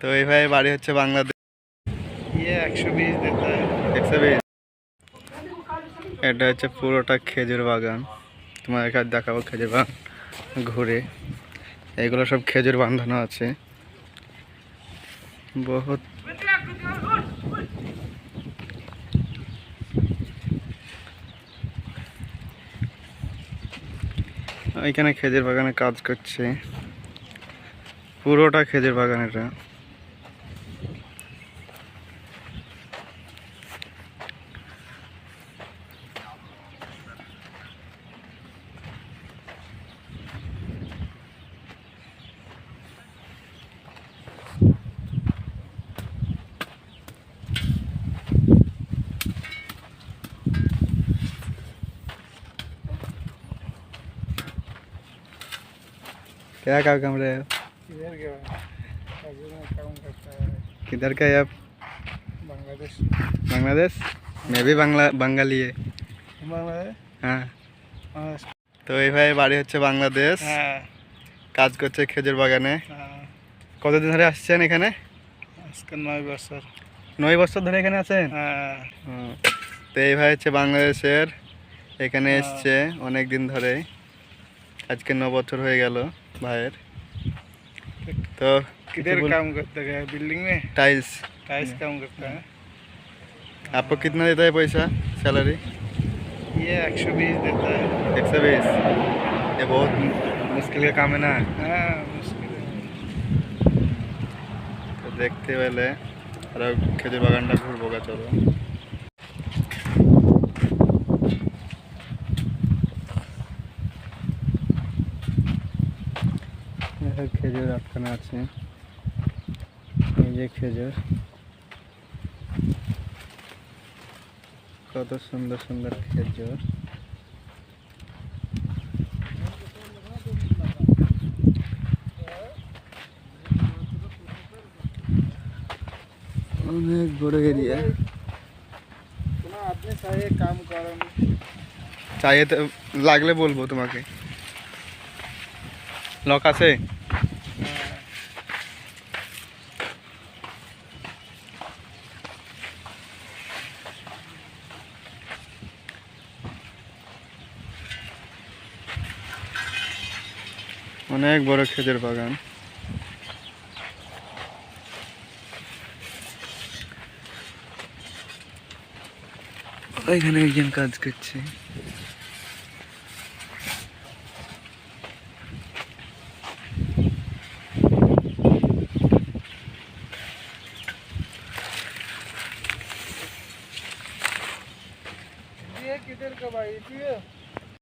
তো এইভাবে বাড়ি হচ্ছে বাংলাদেশ। একশো একশো এটা হচ্ছে পুরোটা খেজুর বাগান। তোমাদেরকে দেখাবো খেজুর বাগান ঘুরে। এগুলো সব খেজুর বান্ধানো আছে। বহুত এখানে খেজুর বাগানে কাজ করছে। পুরোটা খেজুর বাগান এটা। क्या काम कर रहे हो इधर के काजू में काम करता है किधर का है आप बांग्लादेश बांग्लादेश मैं भी बांग्ला बंगाली है बांग्लादेश হ্যাঁ हाँ তো এই ভাই বাড়ি হচ্ছে বাংলাদেশ हाँ কাজ করছে খেজুর বাগানে हाँ কতদিন ধরে আসছেন এখানে इसका नौ बसर নয় বছর ধরে এখানে আছেন हाँ হুম। তো এই ভাই হচ্ছে বাংলাদেশের এখানে হ্যাঁ। এসছে অনেক দিন ধরে আজকে ন বছর হয়ে গেল बाहर. तो किधर काम करता है बिल्डिंग में? टाइल्स टाइल्स काम करता है? आपको कितना देता है पैसा? सैलरी ये एक सौ बीस देता है. एक सौ बीस ये बहुत मुश्किल का काम है ना? हाँ, मुश्किल तो देखते वाले खेती खेजर फूल घूरबोगा चलो। গা চলো এখানে খেজুর আটখানা আছে এই যে খেজুর কত সুন্দর সুন্দর খেজুর অনেক বড় এরিয়া কোনো আপনি চাইয়ে কাম করেন চাইয়ে তো লাগলে বলবো তোমাকে লক আছে অনেক বড় খেজুর বাগান এখানে একজন কাজ করছে